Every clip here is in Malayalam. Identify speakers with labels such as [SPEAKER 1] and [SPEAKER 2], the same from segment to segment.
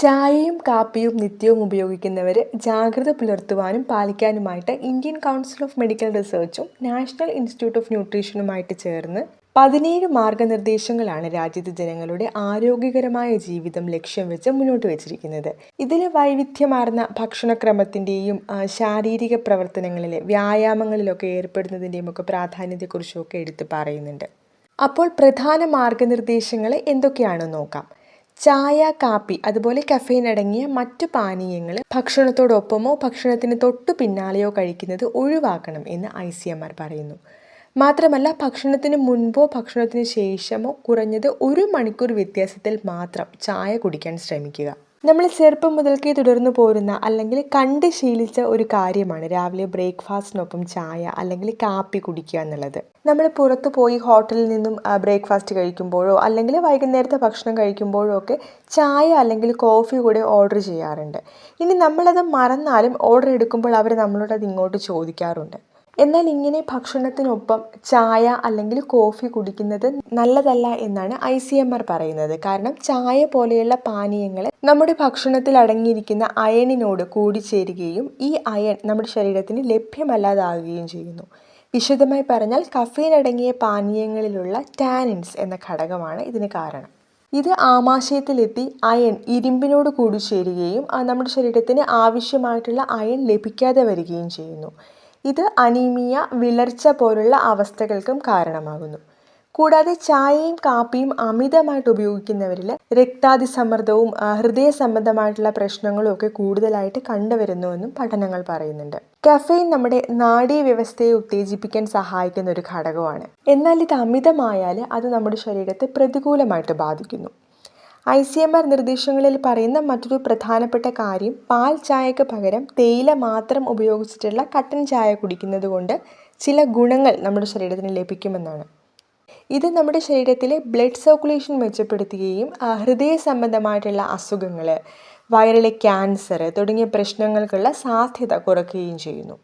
[SPEAKER 1] ചായയും കാപ്പിയും നിത്യവും ഉപയോഗിക്കുന്നവർ ജാഗ്രത പുലർത്തുവാനും പാലിക്കാനുമായിട്ട് ഇന്ത്യൻ കൗൺസിൽ ഓഫ് മെഡിക്കൽ റിസർച്ചും നാഷണൽ ഇൻസ്റ്റിറ്റ്യൂട്ട് ഓഫ് ന്യൂട്രീഷനുമായിട്ട് ചേർന്ന് പതിനേഴ് മാർഗനിർദ്ദേശങ്ങളാണ് രാജ്യത്തെ ജനങ്ങളുടെ ആരോഗ്യകരമായ ജീവിതം ലക്ഷ്യം വെച്ച് മുന്നോട്ട് വെച്ചിരിക്കുന്നത്. ഇതിൽ വൈവിധ്യമാർന്ന ഭക്ഷണക്രമത്തിന്റെയും ശാരീരിക പ്രവർത്തനങ്ങളിലെ വ്യായാമങ്ങളിലൊക്കെ ഏർപ്പെടുന്നതിന്റെയും ഒക്കെ പ്രാധാന്യത്തെക്കുറിച്ചും ഒക്കെ എടുത്തു പറയുന്നുണ്ട്. അപ്പോൾ പ്രധാന മാർഗനിർദ്ദേശങ്ങൾ എന്തൊക്കെയാണെന്ന് നോക്കാം. ചായ കാപ്പി അതുപോലെ കഫേൻ അടങ്ങിയ മറ്റു പാനീയങ്ങൾ ഭക്ഷണത്തോടൊപ്പമോ ഭക്ഷണത്തിന് തൊട്ടു പിന്നാലെയോ കഴിക്കുന്നത് ഒഴിവാക്കണം എന്ന് ഐ സി എം ആർ പറയുന്നു. മാത്രമല്ല ഭക്ഷണത്തിന് മുൻപോ ഭക്ഷണത്തിന് ശേഷമോ കുറഞ്ഞത് ഒരു മണിക്കൂർ വ്യത്യാസത്തിൽ മാത്രം ചായ കുടിക്കാൻ ശ്രമിക്കുക. നമ്മൾ ചെറുപ്പം മുതൽക്കേ തുടർന്നു പോരുന്ന അല്ലെങ്കിൽ കണ്ട് ശീലിച്ച ഒരു കാര്യമാണ് രാവിലെ ബ്രേക്ക്ഫാസ്റ്റിനൊപ്പം ചായ അല്ലെങ്കിൽ കാപ്പി കുടിക്കുക എന്നുള്ളത്. നമ്മൾ പുറത്തു പോയി ഹോട്ടലിൽ നിന്നും ബ്രേക്ക്ഫാസ്റ്റ് കഴിക്കുമ്പോഴോ അല്ലെങ്കിൽ വൈകുന്നേരത്തെ ഭക്ഷണം കഴിക്കുമ്പോഴോ ഒക്കെ ചായ അല്ലെങ്കിൽ കോഫി കൂടെ ഓർഡർ ചെയ്യാറുണ്ട്. ഇനി നമ്മളത് മറന്നാലും ഓർഡർ എടുക്കുമ്പോൾ അവർ നമ്മളോട് അത് ഇങ്ങോട്ട് ചോദിക്കാറുണ്ട്. എന്നാൽ ഇങ്ങനെ ഭക്ഷണത്തിനൊപ്പം ചായ അല്ലെങ്കിൽ കോഫി കുടിക്കുന്നത് നല്ലതല്ല എന്നാണ് ഐ സി എം ആർ പറയുന്നത്. കാരണം ചായ പോലെയുള്ള പാനീയങ്ങൾ നമ്മുടെ ഭക്ഷണത്തിൽ അടങ്ങിയിരിക്കുന്ന അയണിനോട് കൂടിച്ചേരുകയും ഈ അയൺ നമ്മുടെ ശരീരത്തിന് ലഭ്യമല്ലാതാകുകയും ചെയ്യുന്നു. വിശദമായി പറഞ്ഞാൽ കഫീൻ അടങ്ങിയ പാനീയങ്ങളിലുള്ള ടാനിൻസ് എന്ന ഘടകമാണ് ഇതിന് കാരണം. ഇത് ആമാശയത്തിലെത്തി അയൺ ഇരുമ്പിനോട് കൂടി ചേരുകയും നമ്മുടെ ശരീരത്തിന് ആവശ്യമായിട്ടുള്ള അയൺ ലഭിക്കാതെ വരികയും ചെയ്യുന്നു. ഇത് അനീമിയ വിളർച്ച പോലുള്ള അവസ്ഥകൾക്കും കാരണമാകുന്നു. കൂടാതെ ചായയും കാപ്പിയും അമിതമായിട്ട് ഉപയോഗിക്കുന്നവരിൽ രക്താതിസമ്മർദ്ദവും സമ്മർദ്ദവും ഹൃദയ സംബന്ധമായിട്ടുള്ള പ്രശ്നങ്ങളും ഒക്കെ കൂടുതലായിട്ട് കണ്ടുവരുന്നുവെന്നും പഠനങ്ങൾ പറയുന്നുണ്ട്. കഫെയിൻ നമ്മുടെ നാഡീ വ്യവസ്ഥയെ ഉത്തേജിപ്പിക്കാൻ സഹായിക്കുന്ന ഒരു ഘടകമാണ്. എന്നാൽ ഇത് അമിതമായാൽ അത് നമ്മുടെ ശരീരത്തെ പ്രതികൂലമായിട്ട് ബാധിക്കുന്നു. ഐ സി എം ആർ നിർദ്ദേശങ്ങളിൽ പറയുന്ന മറ്റൊരു പ്രധാനപ്പെട്ട കാര്യം പാൽ ചായക്ക് പകരം തേയില മാത്രം ഉപയോഗിച്ചിട്ടുള്ള കട്ടൻ ചായ കുടിക്കുന്നത് കൊണ്ട് ചില ഗുണങ്ങൾ നമ്മുടെ ശരീരത്തിന് ലഭിക്കുമെന്നാണ്. ഇത് നമ്മുടെ ശരീരത്തിലെ ബ്ലഡ് സർക്കുലേഷൻ മെച്ചപ്പെടുത്തുകയും ഹൃദയ സംബന്ധമായിട്ടുള്ള അസുഖങ്ങൾ വയറിലെ ക്യാൻസർ തുടങ്ങിയ പ്രശ്നങ്ങൾക്കുള്ള സാധ്യത കുറയ്ക്കുകയും ചെയ്യുന്നു.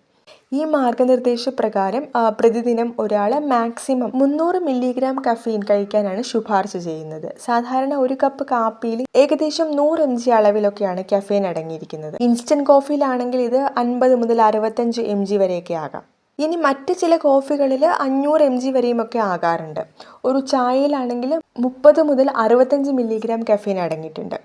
[SPEAKER 1] ഈ മാർഗനിർദ്ദേശപ്രകാരം പ്രകാരം പ്രതിദിനം ഒരാൾ മാക്സിമം മുന്നൂറ് മില്ലിഗ്രാം കഫീൻ കഴിക്കാനാണ് ശുപാർശ ചെയ്യുന്നത്. സാധാരണ ഒരു കപ്പ് കാപ്പിയിൽ ഏകദേശം നൂറ് എം ജി അളവിലൊക്കെയാണ് കഫീൻ അടങ്ങിയിരിക്കുന്നത്. ഇൻസ്റ്റന്റ് കോഫിയിലാണെങ്കിൽ ഇത് അൻപത് മുതൽ അറുപത്തഞ്ച് എം ജി വരെയൊക്കെ ആകാം. ഇനി മറ്റ് ചില കോഫികളിൽ അഞ്ഞൂറ് എം ജി വരെയും ഒക്കെ ആകാറുണ്ട്. ഒരു ചായയിലാണെങ്കിൽ മുപ്പത് മുതൽ അറുപത്തഞ്ച് മില്ലിഗ്രാം കഫീൻ അടങ്ങിയിട്ടുണ്ട്.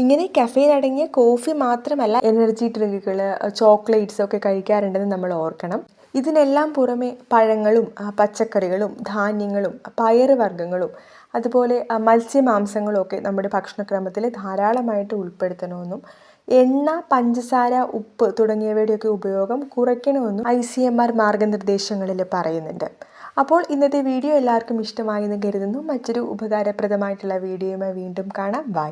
[SPEAKER 1] ഇങ്ങനെ കഫീൻ അടങ്ങിയ കോഫി മാത്രമല്ല എനർജി ഡ്രിങ്കുകൾ ചോക്ലേറ്റ്സ് ഒക്കെ കഴിക്കാറുണ്ടെന്ന് നമ്മൾ ഓർക്കണം. ഇതിനെല്ലാം പുറമെ പഴങ്ങളും പച്ചക്കറികളും ധാന്യങ്ങളും പയറുവർഗങ്ങളും അതുപോലെ മത്സ്യമാംസങ്ങളും ഒക്കെ നമ്മുടെ ഭക്ഷണക്രമത്തിൽ ധാരാളമായിട്ട് ഉൾപ്പെടുത്തണമെന്നും എണ്ണ പഞ്ചസാര ഉപ്പ് തുടങ്ങിയവയുടെയൊക്കെ ഉപയോഗം കുറയ്ക്കണമെന്നും ഐ സി എം ആർ മാർഗനിർദ്ദേശങ്ങളിൽ പറയുന്നുണ്ട്. അപ്പോൾ ഇന്നത്തെ വീഡിയോ എല്ലാവർക്കും ഇഷ്ടമായി എന്ന് കരുതുന്നു. മറ്റൊരു ഉപകാരപ്രദമായിട്ടുള്ള വീഡിയോയുമായി വീണ്ടും കാണാം. ബൈ.